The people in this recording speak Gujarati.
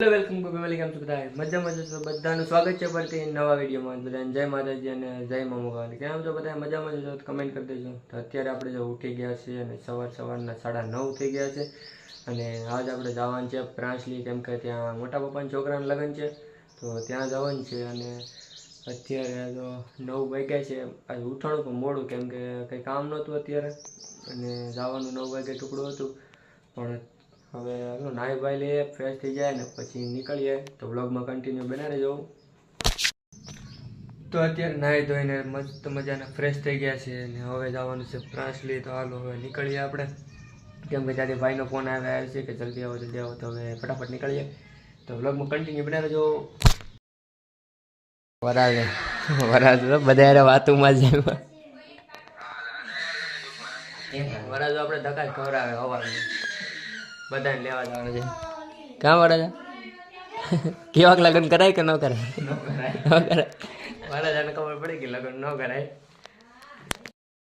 હેલો વેલકમ ટુ ફેમિલી કેમ છો બધા મજા છો બધાનું સ્વાગત છે ફરતી નવા વિડીયોમાં. બધાને જય માતાજી અને જય મા મોગલ. કેમ છો બધા? મજામાં મજા છો કમેન્ટ કરી દેજો. તો અત્યારે આપણે જો ઉઠી ગયા છીએ અને સવાર સવારના સાડા નવ થઈ ગયા છે. અને આજ આપણે જવાનું છે પ્રાંસલી કેમ કે ત્યાં મોટા પપ્પાના છોકરાનું લગ્ન છે. તો ત્યાં જવાનું છે અને અત્યારે તો નવ વાગ્યા છે. આજે ઉઠાણું પણ મોડું. કેમ કે કંઈ કામ નહોતું અત્યારે. અને જવાનું નવ વાગે ટુકડું હતું. પણ હવે હાલો નાહી ભાઈ લઈએ ફ્રેશ થઈ જાય ને પછી નીકળીએ તો વ્લોગમાં કન્ટિન્યુ બનાવી જવું તો અત્યારે નાહી ધોઈને મસ્ત મજાના ફ્રેશ થઈ ગયા છે અને હવે જવાનું છે પ્રાંસલી તો હાલો હવે નીકળીએ આપણે. કેમ કે ત્યાંથી ભાઈનો ફોન આવે આવ્યો છે કે જલ્દી આવો જલ્દી આવો તો હવે ફટાફટ નીકળીએ. તો વ્લોગમાં કન્ટિન્યુ બનાવી જો વરાજ વરાજ બધા યાર વાતુમાં જ વરાજો આપણે ધક્કા જ ખવડાવે હવાનું બધાને લેવા જવાનું છે. કાં વરાજા કેવાક લગ્ન કરાય કે ન કરાય? ન કરાય. વરાજાને ખબર પડી કે લગ્ન ન કરાય.